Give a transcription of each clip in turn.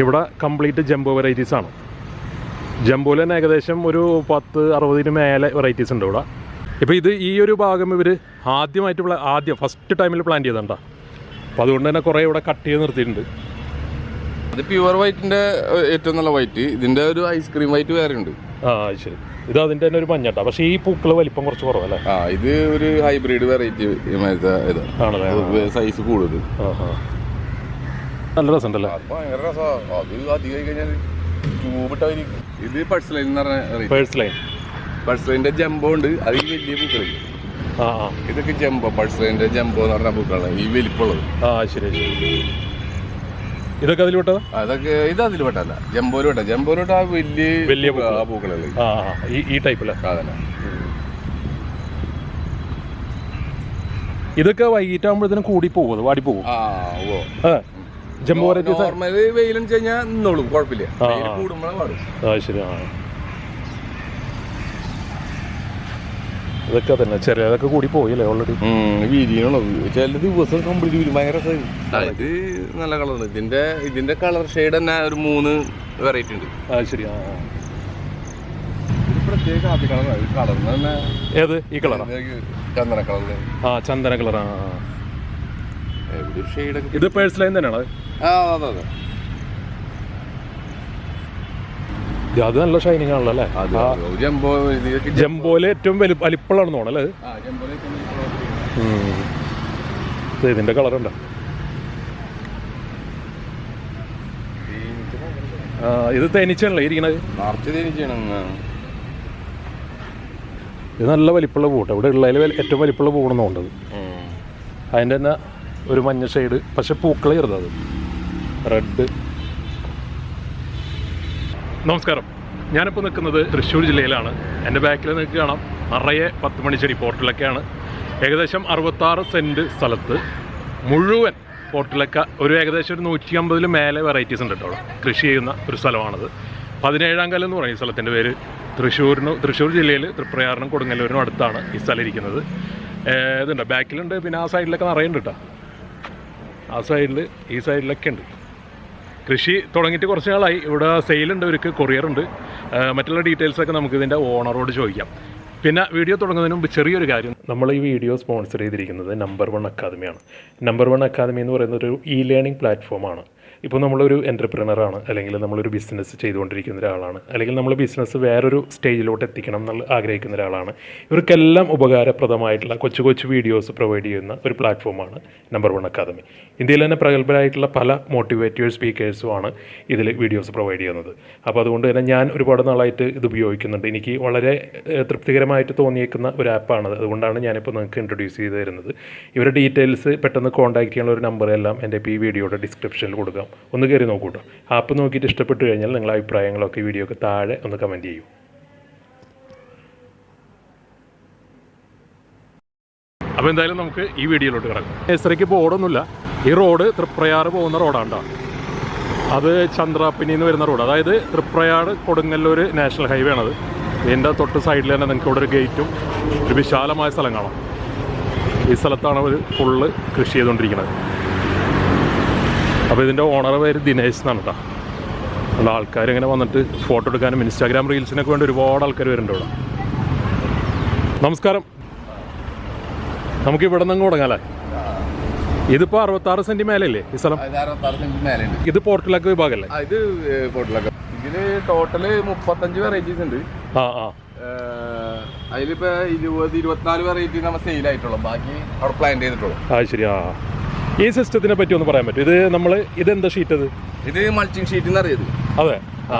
ഇവിടെ complete jumbo varieties ആണ്. ജംബോയിൽ തന്നെ ഏകദേശം ഒരു പത്ത് അറുപതിന് മേലെ വെറൈറ്റീസ് ഉണ്ട് ഇവിടെ. ഇപ്പോൾ ഇത് ഈ ഒരു ഭാഗം ഇവർ ആദ്യമായിട്ട് ആദ്യം ഫസ്റ്റ് ടൈമിൽ പ്ലാൻ ചെയ്തണ്ട അപ്പോൾ അതുകൊണ്ട് തന്നെ കുറേ ഇവിടെ കട്ട് ചെയ്ത് നിർത്തിയിട്ടുണ്ട്. അത് പ്യുവർ വൈറ്റിന്റെ ഏറ്റവും നല്ല വൈറ്റ് ഇതിന്റെ ഒരു ഐസ്ക്രീം വൈറ്റ് വേറെ ഉണ്ട്. ആ ശരി. ഇത് അതിന്റെ തന്നെ ഒരു മഞ്ഞട്ടാ പക്ഷേ ഈ പൂക്കൾ വലിപ്പം കുറച്ച് കുറവല്ലേ? ആ ഇത് ഒരു ഹൈബ്രിഡ് വെറൈറ്റി സൈസ് കൂടുതൽ ആ ആ. നല്ല രസമുണ്ടല്ലേ? ഭയങ്കര രസാ. അത് അധികം കഴിഞ്ഞാൽ ചൂപിട്ടായിരിക്കും ഇത് പഴ്സലൈൻ എന്ന് പറഞ്ഞ പേഴ്സ് ലൈൻ പഴ്സലൈന്റെ ജംബോ ഉണ്ട്. അത് ഈ വലിയ പൂക്കൾ. ആ ആ. ഇതൊക്കെ ജംബോ പഴ്സലൈന്റെ ജംബോ എന്ന് പറഞ്ഞ പൂക്കളാണ്. ഈ വലിപ്പമുള്ളത്. ആ ശരി ശരി. ഇതൊക്കെ അതിൽ വിട്ടതാ അതൊക്കെ ഇത് അതിൽ പെട്ടല്ല ജംബോയിൽ പെട്ട ജംബോയിൽ പെട്ട ആ വലിയ വലിയ ആ പൂക്കളല്ലേ? ആ ആ ഈ ഈ ടൈപ്പിലെ അതന്നെ. ഇതൊക്കെ വൈകിട്ടാകുമ്പോഴത്തേനും കൂടി പോകും. അത് വാടി പോകും. ആ ഓ. ആ. ജംബോ വെറൈറ്റീസ് നോർമൽ വെയിലും കഴിഞ്ഞാൽ നിന്നോളും കുഴപ്പമില്ല. ആ, വെയിൽ ആ. കൂടുമ്പോഴേ പാടും. ആ ശരി ആ. ഇതൊക്കെ തന്നെ ചെറിയതൊക്കെ കൂടി പോയില്ലേ ഓൾറെഡി വീതിയാണുള്ളത് ചില ദിവസം കംപ്ലീറ്റ് വരും ഭയങ്കര ഇത് നല്ല കളറാണ് ഇതിന്റെ ഇതിന്റെ കളർ ഷെയ്ഡ് തന്നെ ഒരു മൂന്ന് വെറൈറ്റി ഉണ്ട്. ആ ശരി ആ ആ. ഇത് പ്രത്യേക കാപ്പി കളറാണ് കളർ തന്നെ ഏത്? ഈ കളറാ ചന്ദന കളർ ആ ചന്ദന കളർ ആ ആ. ഇത് പേഴ്സ് ലൈൻ തന്നെയാണ് ആ അതെ അതെ ഇത് അത് നല്ല ഷൈനിങ് ആണല്ലോ അല്ലേ? അത് ജംബോ ജംബോയിൽ ഏറ്റവും വലി വലിപ്പമുള്ളതാണെന്ന് തോന്നുന്നത് അല്ലേ? ആ ജംബോയിലേക്ക് ഉം. ഇത് ഇതിന്റെ കളറുണ്ടോ ആ ഇത് തേനീച്ചയാണല്ലേ ഇരിക്കണത്? ഇത് നല്ല വലിപ്പമുള്ള പൂട്ടോ. ഇവിടെ ഉള്ളതിൽ ഏറ്റവും വലിപ്പമുള്ള പൂണെന്ന് തോന്നുന്നത്. അതിന്റെ തന്നെ ഒരു മഞ്ഞ ഷെയ്ഡ് പക്ഷെ പൂക്കളെ അത്. റെഡ് നമസ്കാരം. ഞാനിപ്പോൾ നിൽക്കുന്നത് തൃശ്ശൂർ ജില്ലയിലാണ്. എന്റെ ബാക്കിൽ നിങ്ങൾക്ക് കാണാം നിറയെ പത്ത് മണിച്ചെടി പോർട്ടിലൊക്കെയാണ്. ഏകദേശം അറുപത്താറ് സെന്റ് സ്ഥലത്ത് മുഴുവൻ പോർട്ടിലൊക്കെ ഒരു ഏകദേശം ഒരു നൂറ്റി അമ്പതിൽ മേലെ വെറൈറ്റീസ് ഉണ്ട് കേട്ടോ. കൃഷി ചെയ്യുന്ന ഒരു സ്ഥലമാണത്. പതിനേഴാം കല്ലെന്ന് പറയും ഈ സ്ഥലത്തിന്റെ പേര്. തൃശ്ശൂരിന് തൃശ്ശൂർ ജില്ലയിൽ തൃപ്രയാറിനും കൊടുങ്ങല്ലൂരിനും അടുത്താണ് ഈ സ്ഥലം ഇരിക്കുന്നത്. ഇതുണ്ട്. ബാക്കിലുണ്ട് പിന്നെ ആ സൈഡിലൊക്കെ നിറയുണ്ട് കേട്ടോ. ആ സൈഡിൽ ഈ സൈഡിലൊക്കെ ഉണ്ട്. കൃഷി തുടങ്ങിയിട്ട് കുറച്ച് നാളായി. ഇവിടെ സെയിലുണ്ട് ഒരു കൊറിയറുണ്ട് മറ്റുള്ള ഡീറ്റെയിൽസ് ഒക്കെ നമുക്ക് ഇതിന്റെ ഓണറോട് ചോദിക്കാം. പിന്നെ വീഡിയോ തുടങ്ങുന്നതിന് മുമ്പ് ചെറിയൊരു കാര്യം. നമ്മൾ ഈ വീഡിയോ സ്പോൺസർ ചെയ്തിരിക്കുന്നത് നമ്പർ വൺ അക്കാദമിയാണ് നമ്പർ വൺ അക്കാദമി എന്ന് പറയുന്നത് ഒരു ഇ ലേണിംഗ് പ്ലാറ്റ്ഫോമാണ് ഇപ്പോൾ നമ്മളൊരു എന്റർപ്രണറാണ് അല്ലെങ്കിൽ നമ്മളൊരു ബിസിനസ് ചെയ്തുകൊണ്ടിരിക്കുന്ന ഒരാളാണ് അല്ലെങ്കിൽ നമ്മൾ ബിസിനസ് വേറൊരു സ്റ്റേജിലോട്ട് എത്തിക്കണം എന്നുള്ള ആഗ്രഹിക്കുന്ന ഒരാളാണ്. ഇവർക്കെല്ലാം ഉപകാരപ്രദമായിട്ടുള്ള കൊച്ചു കൊച്ചു വീഡിയോസ് പ്രൊവൈഡ് ചെയ്യുന്ന ഒരു പ്ലാറ്റ്ഫോമാണ് നമ്പർ വൺ അക്കാദമി ഇന്ത്യയിൽ തന്നെ പ്രഗത്ഭരായിട്ടുള്ള പല മോട്ടിവേറ്റീവ് സ്പീക്കേഴ്സുമാണ് ഇതിൽ വീഡിയോസ് പ്രൊവൈഡ് ചെയ്യുന്നത്. അപ്പോൾ അതുകൊണ്ട് തന്നെ ഞാൻ ഒരുപാട് നാളായിട്ട് ഇത് ഉപയോഗിക്കുന്നുണ്ട്. എനിക്ക് വളരെ തൃപ്തികരമായിട്ട് തോന്നിയേക്കുന്ന ഒരു ആപ്പാണ് അതുകൊണ്ടാണ് ഞാനിപ്പോൾ നിങ്ങൾക്ക് ഇൻട്രൊഡ്യൂസ് ചെയ്ത് തരുന്നത്. ഇവരുടെ ഡീറ്റെയിൽസ് പെട്ടെന്ന് കോൺടാക്ട് ചെയ്യാനുള്ള ഒരു നമ്പർ എല്ലാം എന്റെ ഈ വീഡിയോയുടെ ഡിസ്ക്രിപ്ഷനിൽ കൊടുക്കാം. ഒന്ന് കയറി നോക്കൂ കേട്ടോ ആപ്പ് നോക്കിയിട്ട് ഇഷ്ടപ്പെട്ട് കഴിഞ്ഞാൽ നിങ്ങളുടെ അഭിപ്രായങ്ങളൊക്കെ വീഡിയോ വീഡിയോക്ക് താഴെ ഒന്ന് കമന്റ് ചെയ്യൂ. അപ്പോൾ എന്തായാലും നമുക്ക് ഈ വീഡിയോയിലോട്ട് കിടക്കാം. നഴ്സറിക്ക് ബോർഡൊന്നുമില്ല ഈ റോഡ് തൃപ്രയാറ് പോകുന്ന റോഡാണ് കേട്ടോ അത് ചന്ദ്രാപ്പിനി എന്ന് വരുന്ന റോഡ്. അതായത് തൃപ്രയാട് കൊടുങ്ങല്ലൂർ നാഷണൽ ഹൈവേ ആണത് ഇതിന്റെ തൊട്ട് സൈഡിൽ തന്നെ നിങ്ങൾക്ക് ഇവിടെ ഒരു ഗേറ്റും ഒരു വിശാലമായ സ്ഥലം കാണാം. ഈ സ്ഥലത്താണ് അവർ ഫുള്ള് കൃഷി ചെയ്തുകൊണ്ടിരിക്കുന്നത്. അപ്പോൾ ഇതിന്റെ ഓണർ പേര് ദിനേശ് എന്നാണ് കേട്ടോ അതുകൊണ്ട് ആൾക്കാർ ഇങ്ങനെ വന്നിട്ട് ഫോട്ടോ എടുക്കാനും ഇൻസ്റ്റാഗ്രാം റീൽസിനൊക്കെ വേണ്ടി ഒരുപാട് ആൾക്കാർ വരുന്നുണ്ട് ഇവിടെ. നമസ്കാരം. നമുക്ക് ഇവിടെ നിന്ന് തുടങ്ങാം ഇതിപ്പോ അറുപത്താറ് സെന്റി മേലല്ലേ ഈ സ്ഥലം? ഇത് പോർട്ടിലൊക്കെ വിഭാഗമല്ലേ ആ, ഇത് പോർട്ടലക്ക. ഇതിൽ ടോട്ടൽ മുപ്പത്തഞ്ച് വെറൈറ്റീസ് ഉണ്ട്. ആ ആ. അതിലിപ്പോ ഇരുപത് ഇരുപത്തിനാല് വെറൈറ്റി നമ്മൾ സെയിൽ ആയിട്ടുള്ളൂ. ബാക്കി അവിടെ പ്ലാൻ ചെയ്തിട്ടുള്ളൂ. ആ ശരി ആ. ഈ സിസ്റ്റത്തിനെ പറ്റി ഒന്ന് പറയാൻ പറ്റും. ഇത് നമ്മൾ ഇതെന്താ ഷീറ്റ് അത് ഇത് മൾച്ചിങ് ഷീറ്റ് എന്ന് അറിയത് അതെ. ആ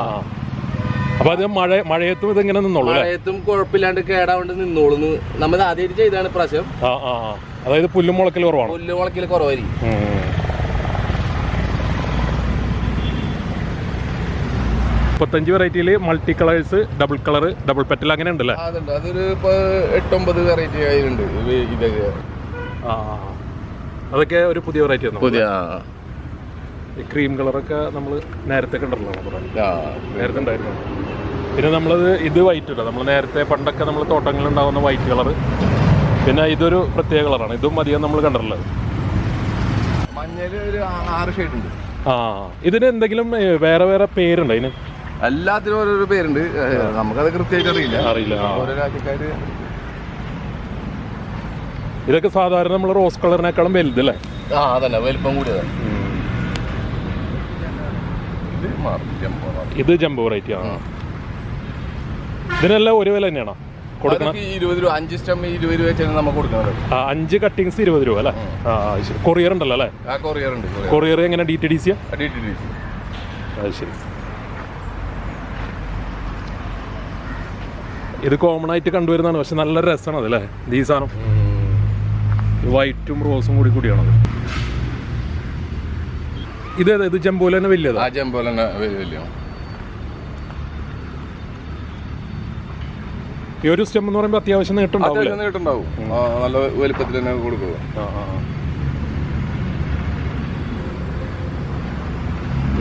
അപ്പൊ അത് മഴ മഴയത്തും ഇതെങ്ങനെ നിന്നോളൂ മഴയത്തും കുഴപ്പമില്ലാണ്ട് കേടാണ്ട് നിന്നോളൂ നമ്മൾ ആദ്യമായിട്ട് ചെയ്താണ് പ്രാവശ്യം ആ ആ അതായത് പുല്ലും മുളക്കൽ കുറവാണ്. പുല്ലും മുളക്കിൽ കുറവായിരിക്കും. മുപ്പത്തഞ്ച് വെറൈറ്റിയിൽ multi colours double colour double petal അങ്ങനെ ഉണ്ടല്ലേ അതൊരു എട്ടൊമ്പത് വെറൈറ്റി ആയിട്ടുണ്ട് ഇത് ഇതൊക്കെ ആ. അതൊക്കെ ഒരു പുതിയ വെറൈറ്റി ആണ് പുതിയ ഈ ക്രീം കളറൊക്കെ നമ്മൾ നേരത്തെ കണ്ടിട്ടുള്ള നേരത്തെ ഉണ്ടായിരുന്നു. പിന്നെ നമ്മളത് ഇത് വൈറ്റ് ഇല്ല നമ്മൾ നേരത്തെ പണ്ടൊക്കെ നമ്മൾ തോട്ടങ്ങളിൽ ഉണ്ടാകുന്ന വൈറ്റ് കളർ പിന്നെ ഇതൊരു പ്രത്യേക കളറാണ് ഇതും അധികം നമ്മൾ കണ്ടിട്ടുള്ളത് ഒരു ആറ് ഷെയ്ഡ് ഉണ്ട്. ആ. ഇതിന് എന്തെങ്കിലും വേറെ വേറെ പേരുണ്ടോ ഇതിന് എല്ലാത്തിനും ഓരോരോ പേരുണ്ട്. നമുക്കത് കൃത്യമായിട്ട് അറിയില്ല. അറിയില്ല ഓരോ രാജ്യക്കാര് ഇതൊക്കെ സാധാരണ നമ്മൾ റോസ് കളറിനേക്കാളും വലുതല്ലേ ആ അതന്നെ. വലിപ്പം കൂടിയതാണ് ഇത് ജംബോ റേറ്റ് ഇത് ജംബോ വെറൈറ്റി ആ. ഇതിനെല്ലാം ഒരു വില തന്നെയാണോ? കൊടുക്കണം? അതൊക്കെ ഇരുപത് രൂപ അഞ്ച് സ്റ്റം ഇരുപത് രൂപ വെച്ചാണ് നമുക്ക് കൊടുക്കുന്നത്. ആ, അഞ്ച് കട്ടിങ്സ് ഇരുപത് രൂപ അല്ലേ? ആ ശരി. കൊറിയർ ഉണ്ടല്ലോ അല്ലേ? ആ കൊറിയർ ഉണ്ട് കൊറിയർ എങ്ങനെ ഡി ടി ഡി സിയാ ഡി ടി ഡി സി അത് ശരി. ഇത് കോമൺ ആയിട്ട് കണ്ടുവരുന്നതാണ്. പക്ഷെ നല്ല രസമാണ് അതല്ലേ ഈ സാധനം. വൈറ്റും റോസും കൂടി കൂടിയാണത്. ഇത് ഇത് ജംബോല തന്നെ വലിയതാ? ആ ജംബോ തന്നെ വലിയ ഈ ഒരു സ്റ്റെം എന്ന് പറയുമ്പോൾ അത്യാവശ്യം നീട്ടുണ്ടാവും. നല്ല വലിപ്പത്തിൽ തന്നെ കൊടുക്കുക.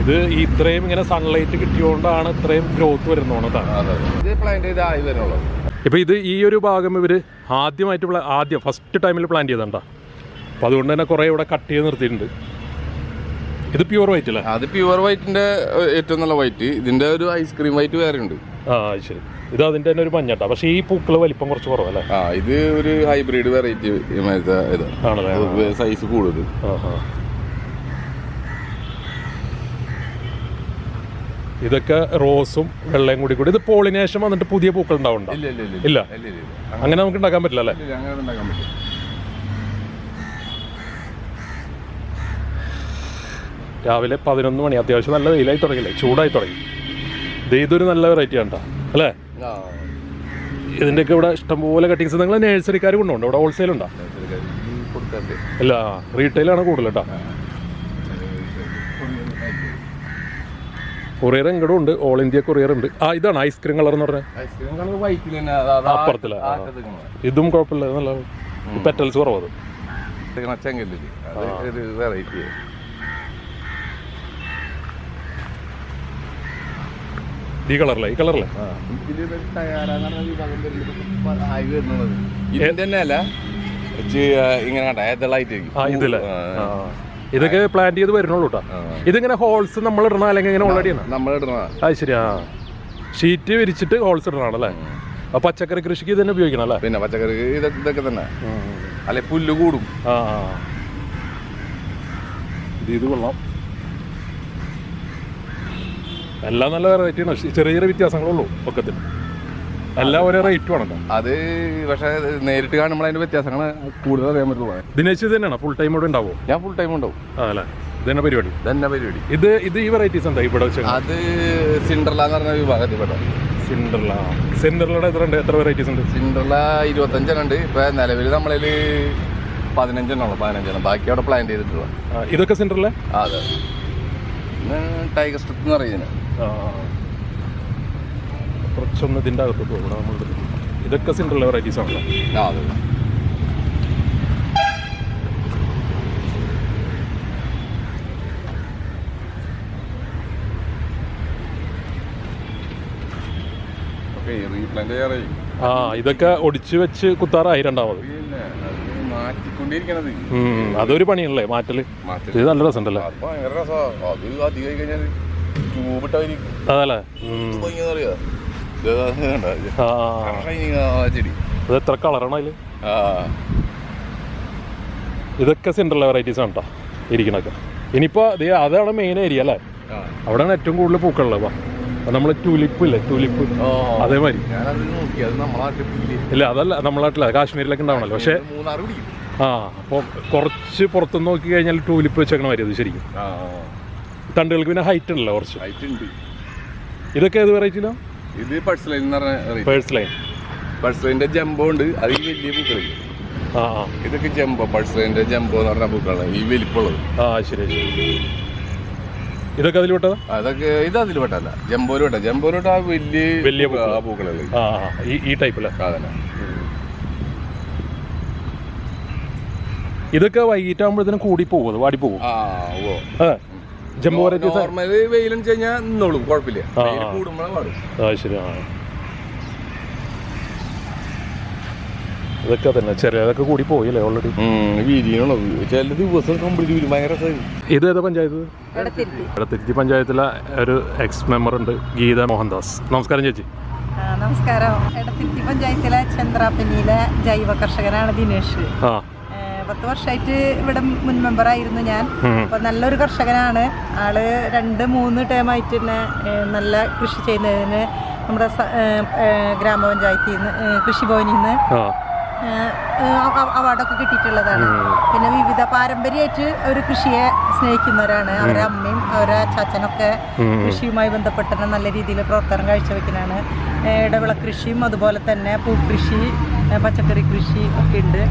ഇത് ഇത്രയും ഇങ്ങനെ സൺലൈറ്റ് കിട്ടിയോണ്ടാണ് ഇത്രയും ഗ്രോത്ത് വരുന്നതാണ്? അതെ. ഇത് പ്ലാന്റ് ആയി വരുന്നുള്ളൂ. ഇപ്പൊ ഇത് ഈ ഒരു ഭാഗം ഇവർ ആദ്യമായിട്ട് ആദ്യം ഫസ്റ്റ് ടൈമിൽ പ്ലാൻ ചെയ്തണ്ട അപ്പോൾ അതുകൊണ്ട് തന്നെ കുറേ ഇവിടെ കട്ട് ചെയ്ത് നിർത്തിയിട്ടുണ്ട്. ഇത് പ്യൂർ വൈറ്റ് അല്ലേ? അത് പ്യുവർ വൈറ്റിന്റെ ഏറ്റവും നല്ല വൈറ്റ് ഇതിന്റെ ഒരു ഐസ്ക്രീം വൈറ്റ് വേറെ ഉണ്ട് ആ ശരി. ഇത് അതിന്റെ തന്നെ ഒരു മഞ്ഞട്ടാ. പക്ഷേ ഈ പൂക്കൾ വലിപ്പം കുറച്ച് കുറവല്ലേ? ആ ഇത് ഒരു ഹൈബ്രിഡ് വെറൈറ്റി സൈസ് കൂടുതൽ ആ, ആ. ഇതൊക്കെ റോസും വെള്ളയും കൂടി കൂടി. ഇത് പോളിനേഷൻ വന്നിട്ട് പുതിയ പൂക്കൾ ഉണ്ടാവുന്നുണ്ടോ ഇല്ല അങ്ങനെ നമുക്ക് ഉണ്ടാക്കാൻ പറ്റില്ല അല്ലേ? രാവിലെ പതിനൊന്ന് മണി അത്യാവശ്യം നല്ല വെയിലായി തുടങ്ങിയില്ലേ? ചൂടായി തുടങ്ങി. ഇത് ഇതൊരു നല്ല വെറൈറ്റി ആണ് അല്ലേ? ഇതിന്റെ ഇതിന്റെയൊക്കെ ഇവിടെ ഇഷ്ടംപോലെ കട്ടിങ്സ് നിങ്ങൾ നേഴ്സറിക്കാർ കൊണ്ടുണ്ടോ ഇവിടെ ഹോൾസെയിൽ ഉണ്ടോ? അല്ല ഇല്ല റീറ്റെയിലാണ് കൂടുതൽ കേട്ടോ കൊറിയർ എങ്ങടും ഉണ്ട്. ഓൾ ഇന്ത്യ കൊറിയർ ഉണ്ട്. ആ ഇതാണ് ഐസ്ക്രീം കളർ എന്ന് പറഞ്ഞത് അപ്പുറത്തില്ലേ? ഇതും കുഴപ്പമില്ല. നല്ല പെറ്റൽസ് കുറവത് വെറൈറ്റി ഈ കളറിലെ ഈ കളറിലെ ഇതിന്റെ തന്നെ അല്ല ഇങ്ങനെ കണ്ട ഏതളായിട്ട് ആ ഇതില്ലേ ആ. ഇതൊക്കെ പ്ലാൻ ചെയ്ത് വരുന്നുള്ളൂ കേട്ടോ ഇതിങ്ങനെ ഹോൾസ് നമ്മൾ ഇടണ അല്ലെങ്കിൽ ഇങ്ങനെ ഓൾറെഡി നമ്മൾ ഇടണ. അത് ശരിയാ ഷീറ്റ് വിരിച്ചിട്ട് ഹോൾസ് ഇടണാണല്ലേ അപ്പൊ പച്ചക്കറി കൃഷിക്ക് ഇത് തന്നെ ഉപയോഗിക്കണം അല്ലേ? പിന്നെ പച്ചക്കറി ഇതൊക്കെ തന്നെ. അല്ലെ പുല്ല് കൂടും. ആ. ഇത് കൊള്ളാം. എല്ലാം നല്ല വെറൈറ്റി ആണ്. ചെറിയ ചെറിയ വ്യത്യാസങ്ങളുള്ളൂ പൊക്കത്തിൽ. എല്ലാം ഒരേ റേറ്റും ആണല്ലോ. അത് പക്ഷെ നേരിട്ട് കാണുമ്പോൾ അതിന്റെ വ്യത്യാസങ്ങൾ കൂടുതൽ അറിയാൻ പറ്റുള്ളൂ. ദിനേശ് ഇത് തന്നെയാണ്? ഫുൾ ടൈം ഇവിടെ ഉണ്ടാവോ? ഞാൻ ഫുൾ ടൈം ഉണ്ടാവും. ആ അല്ലേ ഇത് തന്നെ പരിപാടി. ഇതന്നെ പരിപാടി. ഇത് ഇത് ഈ വെറൈറ്റീസ് ഉണ്ടോ ഇവിടെ വെച്ച് അത് സിൻഡർല എന്ന് പറഞ്ഞ വിഭാഗത്തിൽ പെട്ടോ സിൻഡർല സിൻഡർലയുടെ എത്ര ഉണ്ട്? എത്ര വെറൈറ്റീസ് ഉണ്ട്? സിൻഡർല ഇരുപത്തഞ്ചെണ്ണം ഉണ്ട്. ഇപ്പൊ നിലവിൽ നമ്മളിൽ പതിനഞ്ചെണ്ണം ഉള്ളു. പതിനഞ്ചെണ്ണം. ബാക്കി അവിടെ പ്ലാൻ ചെയ്തിട്ടുള്ള. ഇതൊക്കെ സിൻഡർല അതെ. ടൈഗർ സ്ട്രിപ്പ് എന്ന് പറയുന്നത്. കുറച്ചൊന്ന് ഇതിന്റെ അകത്ത് പോകണം നമ്മൾ ഇതൊക്കെ സിംഗിൾ വെറൈറ്റീസ് ആണല്ലോ. ആ ഇതൊക്കെ ഒടിച്ചു വെച്ച് കുത്താറായി രണ്ടാമത്. അതൊരു പണിയല്ലേ മാറ്റൽ? ഇത് നല്ല രസമുണ്ടല്ലേ? അതല്ലേ? ഇത് കണ്ട ആ. ഷൈനിങ് ആ ചെടി ഇത് എത്ര കളറാണ് അതിൽ ഇതൊക്കെ സെൻട്രൽ വെറൈറ്റീസ് ആണ് കേട്ടോ ഇരിക്കണൊക്കെ ഇനിയിപ്പോൾ ഇത് അതാണ് മെയിൻ ഏരിയ അല്ലേ? അവിടെയാണ് ഏറ്റവും കൂടുതൽ പൂക്കളുള്ളത് നമ്മൾ ടൂലിപ്പ് ഇല്ലേ? ടൂലിപ്പ്. അതേമാതിരി. ഇല്ല? അതല്ല നമ്മളെ നാട്ടിലെ കാശ്മീരിലൊക്കെ ഉണ്ടാവണല്ലോ. പക്ഷേ ആ അപ്പോൾ കുറച്ച് പുറത്തുനിന്ന് നോക്കി കഴിഞ്ഞാൽ ടൂലിപ്പ് വെച്ചേക്കണ മാതിരി അത് ശരിക്കും. തണ്ടുകൾക്ക് പിന്നെ ഹൈറ്റ് ഉണ്ടല്ലോ കുറച്ച്. ഹൈറ്റ് ഉണ്ട്. ഇതൊക്കെ ഏത് വെറൈറ്റിയിലാണ് ഇത് പഴ്സ് ലൈൻ എന്ന് പറഞ്ഞ പേഴ്സ് ലൈൻ പഴ്സ് ലൈന്റെ ജംബോ ഉണ്ട്. അത് ഈ വലിയ പൂക്കളില്ല ആ ആ. ഇതൊക്കെ ജംബോ പഴ്സ് ലൈന്റെ ജംബോ എന്ന് പറഞ്ഞ പൂക്കളാണ്. ഈ വലിപ്പമുള്ളത്. ആ ശരി ശരി. ഇതൊക്കെ അതിൽ വിട്ടതാ അതൊക്കെ ഇത് അതിൽ പെട്ടല്ല ജംബോയിൽ പെട്ട ജംബോയിൽ പെട്ട ആ വലിയ വലിയ പൂക്ക- ആ പൂക്കളല്ലേ ആ ആ. ഈ ഈ ടൈപ്പിലെ അതന്നെ ഇതൊക്കെ വൈകിട്ടാകുമ്പോഴത്തേനും കൂടി പോകും അത് വാടി പോകും? ആ ഓ അതെ ജംബോ വെറൈറ്റീസ് നോർമൽ വെയിലും കഴിഞ്ഞാൽ നിന്നോളും കുഴപ്പമില്ല. വെയിൽ. കൂടുമ്പോഴാണ് പാടും. ആ ശരി ആ. ഇതൊക്കെ തന്നെ ചെറിയതൊക്കെ കൂടി പോയില്ലേ ഓൾറെഡി വിരിയണുള്ളത് ചില ദിവസം കംപ്ലീറ്റ് വിരിയും ഭയങ്കര. ഇത് ഏതാ പഞ്ചായത്ത്? ഇടത്തിരുത്തി പഞ്ചായത്തിലെ ഒരു എക്സ് മെമ്പർ ഉണ്ട് ഗീത മോഹൻദാസ്. നമസ്കാരം ചേച്ചി. നമസ്കാരം. ഇടത്തിരുത്തി പഞ്ചായത്തിലെ ചന്ദ്രാപ്പനിയിലെ ജൈവ കർഷകനാണ് ദിനേഷ്. ആ. പത്ത് വർഷമായിട്ട് ഇവിടെ മുൻ മെമ്പറായിരുന്നു ഞാൻ. അപ്പൊ നല്ലൊരു കർഷകനാണ്. ആൾ രണ്ട് മൂന്ന് ടേമായിട്ട് തന്നെ നല്ല കൃഷി ചെയ്യുന്നതിന് നമ്മുടെ ഗ്രാമപഞ്ചായത്തിൽ നിന്ന് കൃഷിഭവനിൽ നിന്ന് അവാർഡൊക്കെ കിട്ടിയിട്ടുള്ളതാണ്. പിന്നെ വിവിധ പാരമ്പര്യമായിട്ട് അവർ കൃഷിയെ സ്നേഹിക്കുന്നവരാണ്. അവരെ അമ്മയും അവരെ ചാച്ചനൊക്കെ ഉം. കൃഷിയുമായി ബന്ധപ്പെട്ട നല്ല രീതിയിൽ പ്രവർത്തനം കാഴ്ചവെക്കുന്നതാണ്. ഇടവിള കൃഷിയും അതുപോലെ തന്നെ പൂക്കൃഷി പച്ചക്കറി കൃഷി ഒക്കെ ഉണ്ട്.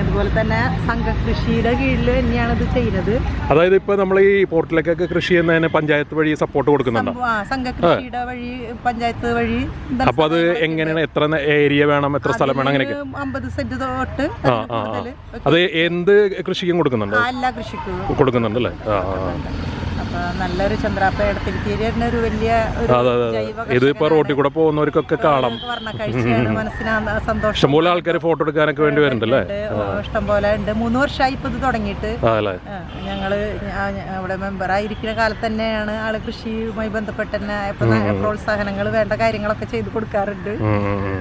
ഇതുപോലെ അതുപോലെ തന്നെ സംഘകൃഷിയുടെ കീഴിൽ തന്നെയാണ് ഇത് ചെയ്യുന്നത്. അതായത് ഇപ്പൊ നമ്മൾ ഈ പോർട്ടിലേക്കൊക്കെ കൃഷി ചെയ്യുന്നതിന് പഞ്ചായത്ത് വഴി സപ്പോർട്ട് കൊടുക്കുന്നുണ്ട്? സംഘകൃഷിയുടെ വഴി പഞ്ചായത്ത് വഴി അപ്പൊ അത് എങ്ങനെയാണ്? എത്ര ഏരിയ വേണം? എത്ര സ്ഥലം വേണം? അങ്ങനെയൊക്കെ? അമ്പത് സെന്റ് തൊട്ട്. അത് എന്ത് കൃഷിക്കും കൊടുക്കുന്നുണ്ട്? എല്ലാ കൃഷിക്കും. കൊടുക്കുന്നുണ്ട് അല്ലേ? നല്ലൊരു ചന്ദ്രാപ്പ ഇടത്തിരിക്കേരി തന്നെ ഒരു വലിയ ഇതിപ്പോ റോട്ടിൽ കൂടെ പോകുന്നവർക്കൊക്കെ കാണാം. മനസ്സിന് സന്തോഷം. ഇഷ്ടംപോലെ ആൾക്കാർ ഫോട്ടോ എടുക്കാനൊക്കെ വേണ്ടി വരുന്നുണ്ടല്ലേ? ഇഷ്ടം പോലെ ഉണ്ട്. മൂന്ന് വർഷമായി ഇപ്പൊ ഇത് തുടങ്ങിയിട്ട്. ഞങ്ങൾ അവിടെ മെമ്പറായിരിക്കുന്ന കാലത്ത് തന്നെയാണ് ആൾ കൃഷിയുമായി ബന്ധപ്പെട്ട് തന്നെ പ്രോത്സാഹനങ്ങൾ വേണ്ട കാര്യങ്ങളൊക്കെ ചെയ്തു കൊടുക്കാറുണ്ട്.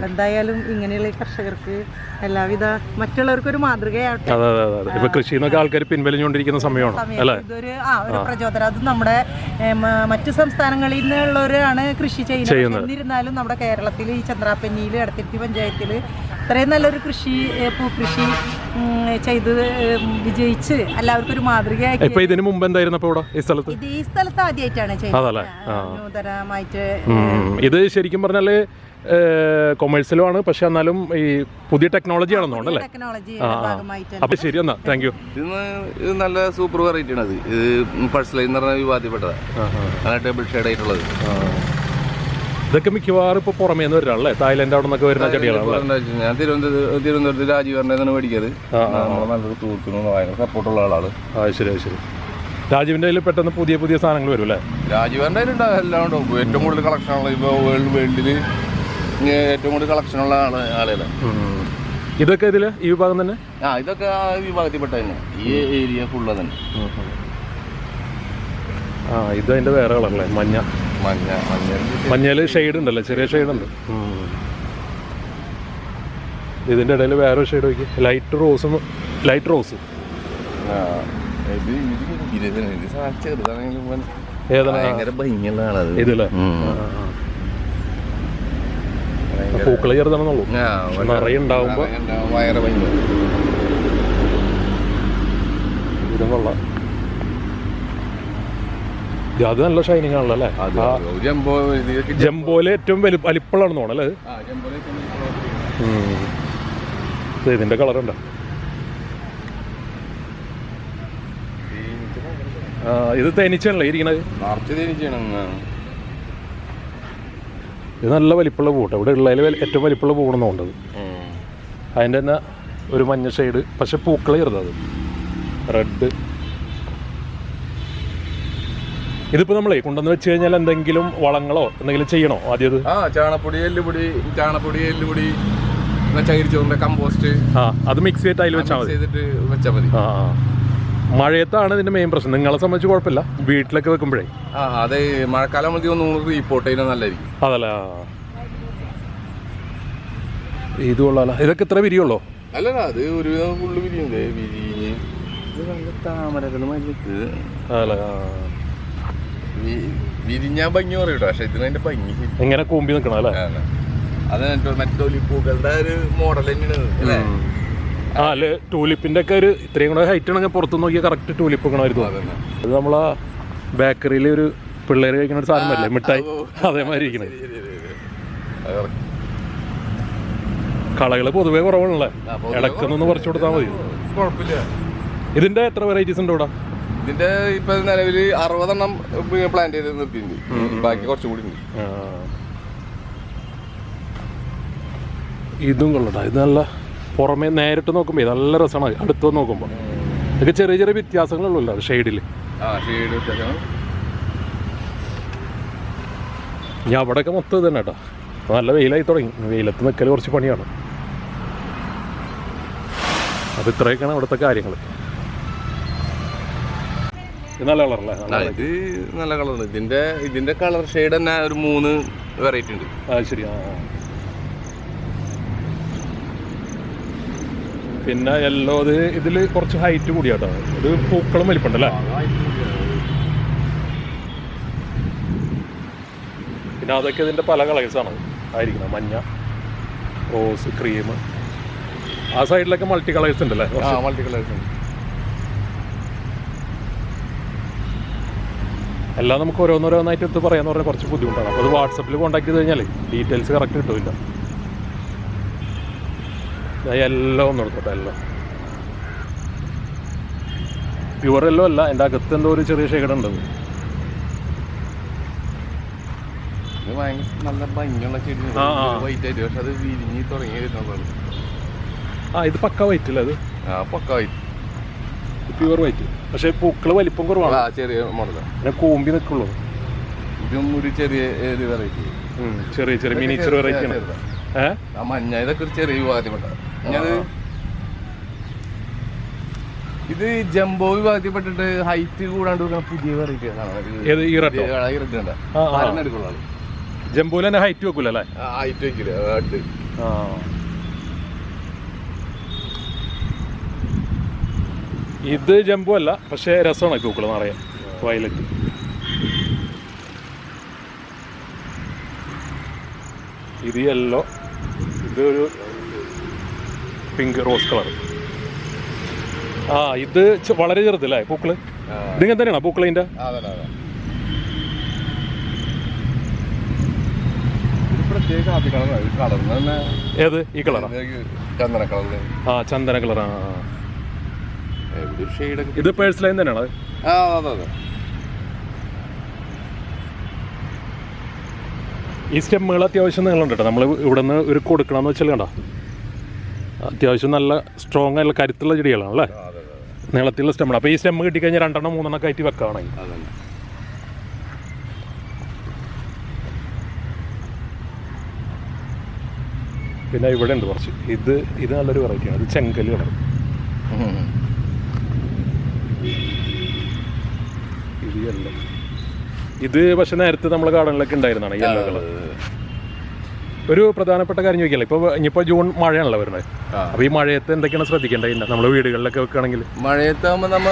എന്തായാലും ഇങ്ങനെയുള്ള കർഷകർക്ക് എല്ലാവിധ മറ്റുള്ളവർക്ക് ഒരു മാതൃകയാവട്ടെ. ആൾക്കാർ പിൻവലിഞ്ഞുകൊണ്ടിരിക്കുന്ന സമയമാണ് ഇതൊരു ആ ഒരു പ്രചോദനം. അത് നമ്മുടെ മറ്റു സംസ്ഥാനങ്ങളിൽ നിന്നുള്ളവരാണ് കൃഷി ചെയ്യുന്നത് ചെയ്യുന്നത്. എന്നിരുന്നാലും നമ്മുടെ കേരളത്തിൽ ഈ ചന്ദ്രാപ്പന്നിയിൽ എടത്തിരുത്തി പഞ്ചായത്തിൽ ഇത്രയും നല്ലൊരു കൃഷി പൂക്കൃഷി ചെയ്ത് വിജയിച്ച് എല്ലാവർക്കും ഒരു മാതൃകയാക്കി. ഇപ്പൊ ഇതിനു മുമ്പ് എന്തായിരുന്നു ഇവിടെ ഈ സ്ഥലത്ത്? ഇത് ഈ സ്ഥലത്ത് ആദ്യമായിട്ടാണ്. ആ, നൂതനമായിട്ട് ഇത് ശരിക്കും പറഞ്ഞാൽ കൊമേഴ്സ്യലുമാണ് പക്ഷെ എന്നാലും ഈ പുതിയ ടെക്നോളജി ആണെന്നോ അല്ലേ ആ. ഭാഗമായിട്ട് അപ്പൊ ശരി എന്നാ. താങ്ക് യു ഇത് നല്ല സൂപ്പർ വെറൈറ്റി ആണ് അത് ഇത് എന്ന് പറഞ്ഞ വിവാദ്യപ്പെട്ടതാണ് നല്ല ടേബിൾ ഷെയ്ഡ് ആയിട്ടുള്ളത്. ഇതൊക്കെ മിക്കവാറും ഇപ്പൊ പുറമേ നിന്ന് വരാണല്ലേ തായ്ലൻഡ് അവിടെ നിന്നൊക്കെ വരുന്ന ചെടികളാണ് ഞാൻ തിരുവനന്തപുരത്ത് തിരുവനന്തപുരത്ത് രാജീവറിനെ മേടിക്കത് നല്ലൊരു സുഹൃത്തിനും ഭയങ്കര സപ്പോർട്ടുള്ള ആളാണ്. ആ ശരി ശരി. രാജീവിന്റെ കയ്യിൽ പെട്ടെന്ന് പുതിയ പുതിയ സാധനങ്ങൾ വരും അല്ലേ? രാജീവറിന്റെ കയ്യിലുണ്ടാവും എല്ലാം ഉണ്ടാവും ഏറ്റവും കൂടുതൽ കളക്ഷൻ ഉള്ള ഇപ്പൊ വേൾഡ് വേൾഡിൽ ഏറ്റവും കൂടുതൽ കളക്ഷൻ ഉള്ള ആൾ ആളുകളാണ് ഇതൊക്കെ ഇതിൽ ഈ വിഭാഗം തന്നെ? ആ ഇതൊക്കെ ആ വിഭാഗത്തിൽപ്പെട്ട തന്നെ ഈ ഏരിയ ഫുള്ള് തന്നെ ആ ഇത് അതിന്റെ വേറെ കളറല്ലേ? മഞ്ഞ. മഞ്ഞ മഞ്ഞ മഞ്ഞയിൽ ഷെയ്ഡ് ഉണ്ടല്ലോ ചെറിയ ഷെയ്ഡ് ഉണ്ട്. ഇതിന്റെ ഇടയിൽ വേറെ ഷെയ്ഡ് നോക്കി. ലൈറ്റ് റോസും ലൈറ്റ് റോസ് ഇതില്ലേ. പൂക്കൾ ചെറുതാണെന്നുള്ളൂ. നിറയെ ഉണ്ടാവുമ്പോ ഇതും കൊള്ളാം. അത് നല്ല ഷൈനിങ് ആണല്ലോ അല്ലേ? ജംബോയിലെ ഏറ്റവും വലി വലിപ്പമുള്ളതാണെന്ന് തോന്നല്ലേ ഇതിന്റെ കളർ ഉണ്ടോ? ഇത് തേനീച്ചയാണല്ലേ ഇരിക്കണത്. ഇത് നല്ല വലിപ്പുള്ള പൂട്ട് ഇവിടെ ഉള്ളതിൽ ഏറ്റവും വലിപ്പുള്ള പൂണെന്ന് തോന്നുന്നത്. അതിന്റെ തന്നെ ഒരു മഞ്ഞ ഷെയ്ഡ് പക്ഷെ പൂക്കളെ ചെറുതത് റെഡ് ഇതിപ്പോൾ നമ്മളെ കൊണ്ടുവന്ന് വെച്ച് കഴിഞ്ഞാൽ എന്തെങ്കിലും വളങ്ങളോ എന്തെങ്കിലും ചെയ്യണോ ആദ്യം ആ ചാണപ്പൊടി എല്ലുപൊടി ചാണപ്പൊടി എല്ലുപൊടി ചകിരിച്ചോറിന്റെ കമ്പോസ്റ്റ് ആ അത് മിക്സ് ചെയ്തിട്ട് അതിൽ വെച്ചാൽ മതി. ചെയ്തിട്ട് വെച്ചാൽ മതി. ആ. മഴയത്താണ് ഇതിന്റെ മെയിൻ പ്രശ്നം. നിങ്ങളെ സംബന്ധിച്ച് കുഴപ്പമില്ല. വീട്ടിലൊക്കെ വെക്കുമ്പോഴേ. ആ അതെ മഴക്കാലം മതി ഒന്നും റീപ്പോർട്ട് ചെയ്യുന്നത് നല്ലതായിരിക്കും. അതല്ല. ഇത് കൊള്ളാല. ഇതൊക്കെ ഇത്ര വിരിയുള്ളോ? അല്ലല്ല അത് ഒരുവിധം ഫുള്ള് വിരിയുണ്ട്. വിരിഞ്ഞ് താമരകൾ മല്ലിക്ക് അതല്ല ആ. വിരിഞ്ഞാൻ ഭംഗി പറയൂട്ടോ. പക്ഷെ ഇതിന് അതിന്റെ ഭംഗി ഇങ്ങനെ കൂമ്പി നിൽക്കണം അല്ലേ. അത് മറ്റൊലി പൂക്കളുടെ ഒരു മോഡൽ തന്നെയാണ് അല്ലേ? ആ അല്ലെ? ടൂലിപ്പിന്റെ ഒക്കെ ഒരു ഇത്രയും കൂടെ ഹൈറ്റ് ആണെങ്കിൽ പുറത്ത് നോക്കിയാൽ കറക്റ്റ് ടൂലിപ്പ് വെക്കണമായിരുന്നു അത്. നമ്മളാ ബേക്കറിയിൽ ഒരു പിള്ളേർ കഴിക്കുന്ന ഒരു സാധനം അല്ലേ മിഠായി? അതേമാതിരി ഇരിക്കണേ. കളകൾ പൊതുവേ കുറവാണല്ലേ ആ, കുറച്ചു കൊടുത്താൽ മതി. ഇതിന്റെ എത്ര വെറൈറ്റീസ് ഉണ്ട് ഇവിടെ? ഇതിന്റെ ഇപ്പൊ നിലവിൽ അറുപതെണ്ണം പ്ലാൻ ചെയ്ത് നിർത്തിയിട്ടുണ്ട്. ബാക്കി കുറച്ചുകൂടി ഉണ്ട് ഇതും കൊള്ളട്ടെ ഇത് നല്ല പുറമേ നേരിട്ട് ഇത് നല്ല രസമാണ്. അടുത്ത് നോക്കുമ്പോ. നോക്കുമ്പോൾ ഇതൊക്കെ ചെറിയ ചെറിയ വ്യത്യാസങ്ങളുള്ളൂ ഷെയ്ഡിൽ ഞാൻ അവിടെയൊക്കെ മൊത്തം ഇത് തന്നെ കേട്ടോ നല്ല വെയിലായി തുടങ്ങി. വെയിലത്ത് നിൽക്കൽ കുറച്ച് പണിയാണ്. അപ്പോൾ ഇത്രയൊക്കെയാണ് അവിടുത്തെ കാര്യങ്ങൾ നല്ല കളറല്ലേ ഇത് നല്ല കളറാണ് ഇതിന്റെ ഇതിന്റെ കളർ ഷെയ്ഡ് തന്നെ ഒരു മൂന്ന് വെറൈറ്റി ഉണ്ട്. ആ ശരി ആ. പിന്നെ യെല്ലോ ഇത് ഇതിൽ കുറച്ച് ഹൈറ്റ് കൂടിയാട്ടോ ഇത് പൂക്കളും വലിപ്പുണ്ടല്ലേ പിന്നെ അതൊക്കെ ഇതിന്റെ പല കളേഴ്സാണ് ആയിരിക്കണം മഞ്ഞ റോസ് ക്രീം ആ സൈഡിലൊക്കെ മൾട്ടി കളേഴ്സ് ഉണ്ടല്ലേ? മൾട്ടി കളേഴ്സ് ഉണ്ട്. എല്ലാം നമുക്ക് ഓരോന്നോരോന്നായിട്ട് എടുത്ത് പറയാന്ന് പറഞ്ഞാൽ കുറച്ച് ബുദ്ധിമുട്ടാണ്. അപ്പോൾ അത് വാട്സപ്പിൽ കോൺടാക്ട് ചെയ്ത് കഴിഞ്ഞാൽ ഡീറ്റെയിൽസ് കറക്റ്റ് കിട്ടില്ല. എല്ലാം ഒന്ന് എടുത്തോട്ടെ എല്ലാം. പ്യുവർ എല്ലോ അല്ല എന്റെ അകത്ത് എന്തോ ഒരു ചെറിയ ഭയങ്കര നല്ല ഭംഗിയുള്ള ചെടി ആ, ഇത് പക്ക വൈറ്റ് അല്ലേ അത്? ആ പക്ക വൈറ്റ് പ്യുവർ വൈറ്റ് പക്ഷേ പൂക്കൾ വലിപ്പം കുറവാണ്. ആ ചെറിയ മോഡലാണ് പിന്നെ കൂമ്പി നിൽക്കുള്ളൂ ഇതും ഒരു ചെറിയ ഏത് വെറൈറ്റി ചെറിയ ചെറിയ മിനിച്ചർ വെറൈറ്റി ആണ്. ഏഹ് ആ മഞ്ഞ ഇതൊക്കെ ഒരു ചെറിയ വിഭാഗത്തിൽപ്പെട്ട. ഞാനത് ഇത് ജംബോ വിഭാഗത്തിൽപ്പെട്ടിട്ട് ഹൈറ്റ് കൂടാണ്ട് വെക്കുന്ന പുതിയ വെറൈറ്റി ഏത് ഈ റെഡോ. ജംബൂൽ തന്നെ ഹൈറ്റ് വെക്കൂലേ ഹൈറ്റ് വെക്കില്ല അടുത്ത് ആ ഇത് ജമ്പു അല്ല പക്ഷേ രസമാണ് പൂക്കൾ നിറയെ വയലറ്റ്. ഇത് യെല്ലോ ഇത് ഒരു പിങ്ക് റോസ് കളർ ആ ഇത് വളരെ ചെറുതല്ലേ പൂക്കൾ? ഇതിങ്ങനെ തന്നെയാണോ പൂക്കളിന്റെ? കളറാണ് തന്നെ ഏത്? ഈ കളറാ? ചന്ദന കളർ ആ ചന്ദന കളറാ ഒരു ഇത് പേഴ്സ് ലൈൻ തന്നെയാണോ? അത്? ആ അതെ അതെ. ഈ സ്റ്റെമ്മുകൾ അത്യാവശ്യം നീളമുണ്ട് കേട്ടോ. നമ്മൾ ഇവിടെ നിന്ന് ഒരു കൊടുക്കണമെന്ന് വെച്ചാൽ കണ്ടോ? അത്യാവശ്യം നല്ല സ്ട്രോങ് ആയിട്ടുള്ള കരുത്തുള്ള ചെടികളാണ് അല്ലേ? നീളത്തിലുള്ള സ്റ്റെമ്മാണ് അപ്പോൾ ഈ സ്റ്റെമ്മ് കിട്ടിക്കഴിഞ്ഞാൽ രണ്ടെണ്ണം മൂന്നെണ്ണം കയറ്റി വെക്കുകയാണെങ്കിൽ പിന്നെ ഇവിടെ ഉണ്ട് കുറച്ച്. ഇത് ഇത് നല്ലൊരു വെറൈറ്റിയാണ് ഇത് ചെങ്കൽ കളർ. ഉം. ഇത് പക്ഷെ നേരത്തെ നമ്മളെ ഗാർഡനിലൊക്കെ ഉണ്ടായിരുന്നാണ് യെല്ലോ കളർ ഒരു പ്രധാനപ്പെട്ട കാര്യം ചോദിക്കല്ലേ? ഇപ്പോൾ ഇനിയിപ്പോൾ ജൂൺ മഴയാണല്ലോ വരുന്നത്. ആ. അപ്പോൾ ഈ മഴയത്ത് എന്തൊക്കെയാണ് ശ്രദ്ധിക്കേണ്ടത്? നമ്മുടെ വീടുകളിലൊക്കെ വെക്കുകയാണെങ്കിൽ. മഴയത്താകുമ്പോൾ നമ്മ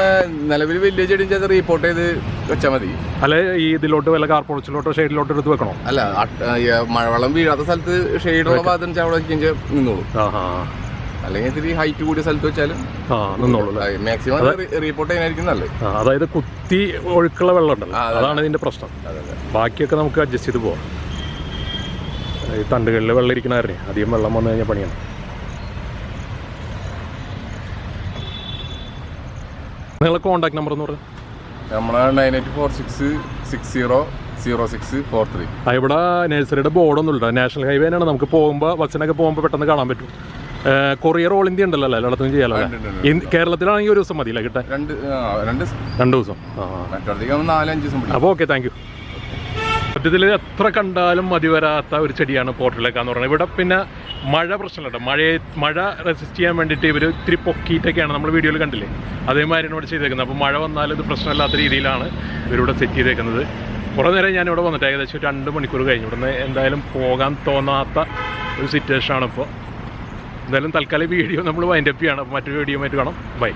നിലവിൽ വലിയ ചെടി ചെയ്ത് റിപ്പോർട്ട് ചെയ്ത് വെച്ചാൽ മതി. അല്ല ഈ ഇതിലോട്ട് വല്ല കാർപോളച്ചിലോട്ടോ ഷെയ്ഡിലോട്ടോ എടുത്ത് വെക്കണോ? അല്ല മഴവെള്ളം വീഴാത്ത സ്ഥലത്ത് ഷെയ്ഡുള്ള ഭാഗത്ത് അവിടെ നിന്നോളൂ. അല്ലെങ്കിൽ ഇത്തിരി ഹൈറ്റ് കൂടിയ സ്ഥലത്ത് വെച്ചാലും ആ നിന്നോളൂ അല്ലേ? മാക്സിമം റിപ്പോർട്ട് ചെയ്യാനായിരിക്കും നല്ലത്. ആ, അതായത് കുത്തി ഒഴുക്കുള്ള വെള്ളം ഉണ്ടല്ലോ അതാണ് ഇതിന്റെ പ്രശ്നം. അതെ അതെ. ബാക്കിയൊക്കെ നമുക്ക് അഡ്ജസ്റ്റ് ചെയ്ത് പോവാം. ഈ തണ്ടുകളിൽ വെള്ളം ഇരിക്കണ കാരണേ അധികം വെള്ളം വന്നു കഴിഞ്ഞാൽ പണിയാണ്. നിങ്ങളെ കോണ്ടാക്ട് നമ്പർ എന്ന് പറഞ്ഞു? നമ്മളെ nine eight four six six zero zero six four three ഇവിടെ നഴ്സറിയുടെ ബോർഡൊന്നും ഇല്ല നാഷണൽ ഹൈവേനാണ് നമുക്ക് പോകുമ്പോൾ ബസ്സിനൊക്കെ പോകുമ്പോൾ പെട്ടെന്ന് കാണാൻ പറ്റും. കൊറിയർ ഓൾ ഇന്ത്യ ഉണ്ടല്ലോ അല്ലേ? എല്ലായിടത്തും ചെയ്യാലോ കേരളത്തിലാണെങ്കിൽ ഒരു ദിവസം മതിയില്ല കിട്ടാൻ? രണ്ട് രണ്ട് ദിവസം. നാലഞ്ച് ദിവസം അപ്പോൾ ഓക്കെ താങ്ക് യു. സത്യത്തിൽ എത്ര കണ്ടാലും മതി വരാത്ത ഒരു ചെടിയാണ് പോർട്ടിലേക്കാന്ന് പറയുന്നത്. ഇവിടെ പിന്നെ മഴ പ്രശ്നമുണ്ട് മഴയെ മഴ റെസിസ്റ്റ് ചെയ്യാൻ വേണ്ടിയിട്ട് ഇവർ ഇത്തിരി പൊക്കിയിട്ടൊക്കെയാണ് നമ്മൾ വീഡിയോയിൽ കണ്ടില്ലേ? അതേമാതിരി ഇവിടെ ചെയ്തേക്കുന്നത്. അപ്പോൾ മഴ വന്നാൽ ഇത് പ്രശ്നമില്ലാത്ത രീതിയിലാണ് ഇവരിവിടെ സെറ്റ് ചെയ്തേക്കുന്നത്. കുറേ നേരം ഞാൻ ഇവിടെ വന്നിട്ട് ഏകദേശം രണ്ട് മണിക്കൂർ കഴിഞ്ഞു. ഇവിടുന്ന് എന്തായാലും പോകാൻ തോന്നാത്ത ഒരു സിറ്റുവേഷനാണ് ഇപ്പോൾ എന്തായാലും തൽക്കാലം വീഡിയോ നമ്മൾ വൈൻഡപ്പ് ചെയ്യണം. മറ്റൊരു വീഡിയോ ആയിട്ട് കാണാം. ബൈ